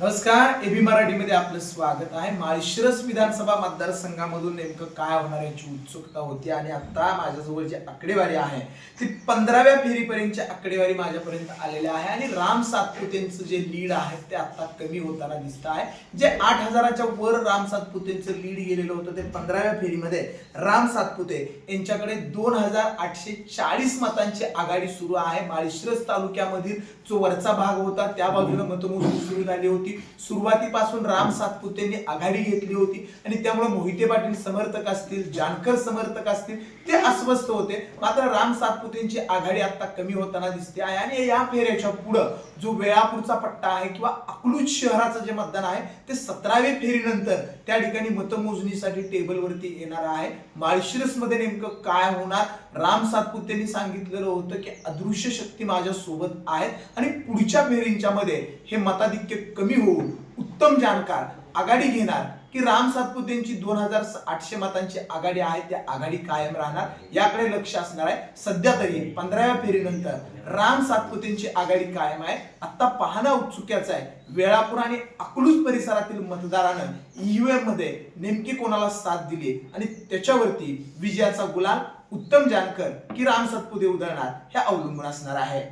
नमस्कार एबी मराठीमध्ये आपलं स्वागत आहे. माळशिरस विधानसभा मतदारसंघामधून नेमकं काय होणार याची उत्सुकता होती आणि आता माझ्याजवळ जी आकडेवारी आहे ती पंधराव्या फेरीपर्यंतची आकडेवारी माझ्यापर्यंत आलेल्या आहे आणि राम सातपुतेंचं जे लीड आहे ते आता कमी होताना दिसत आहे. जे आठ हजाराच्या वर राम सातपुतेंचं लीड गेलेलं होतं ते पंधराव्या फेरीमध्ये राम सातपुते यांच्याकडे दोन हजार आठशे चाळीस मतांची आघाडी सुरू आहे. माळशिरस तालुक्यामधील जो वरचा भाग होता त्या बाजूला मतमोजणी सुरू झाली होती. सुरुवातीपासून राम सातपुतेंनी आघाडी घेतली होती. आणि त्यामुळे मोहिते पाटील समर्थक असतील जानकर समर्थक असतील ते अस्वस्थ होते. मात्र राम सातपुतेंची आघाडी आता कमी होताना दिसते आहे. आणि या फेऱ्याच्या पुढं जो वेळापूरचा पट्टा आहे किंवा अकलूज शहराचं जे मतदान आहे ते सतराव्या फेरीनंतर त्या ठिकाणी मतमोजणीसाठी टेबलवरती येणार आहे. माळशिरसमध्ये नेमकं काय होणार? राम सातपुतेंनी सांगितलेलं होतं की अदृश्य शक्ती माझ्या सोबत आहेत. आणि पुढच्या फेरींच्या मध्ये हे मताधिक्य कमी होऊन उत्तम जानकार आघाडी घेणार की राम सातपुतेंची दोन हजार आठशे मतांची आघाडी आहे त्या आघाडी कायम राहणार याकडे लक्ष असणार आहे. सध्या तरी पंधराव्या फेरीनंतर राम सातपुतेंची आघाडी कायम आहे. आता पाहणं उत्सुक्याचं आहे. वेळापूर आणि अकलूज परिसरातील मतदारानं ईव्हीएममध्ये नेमकी कोणाला साथ दिली? आणि त्याच्यावरती विजयाचा गुलाल उत्तम जानकर की राम सातपुते उधळणार हे अवलंबून असणार आहे.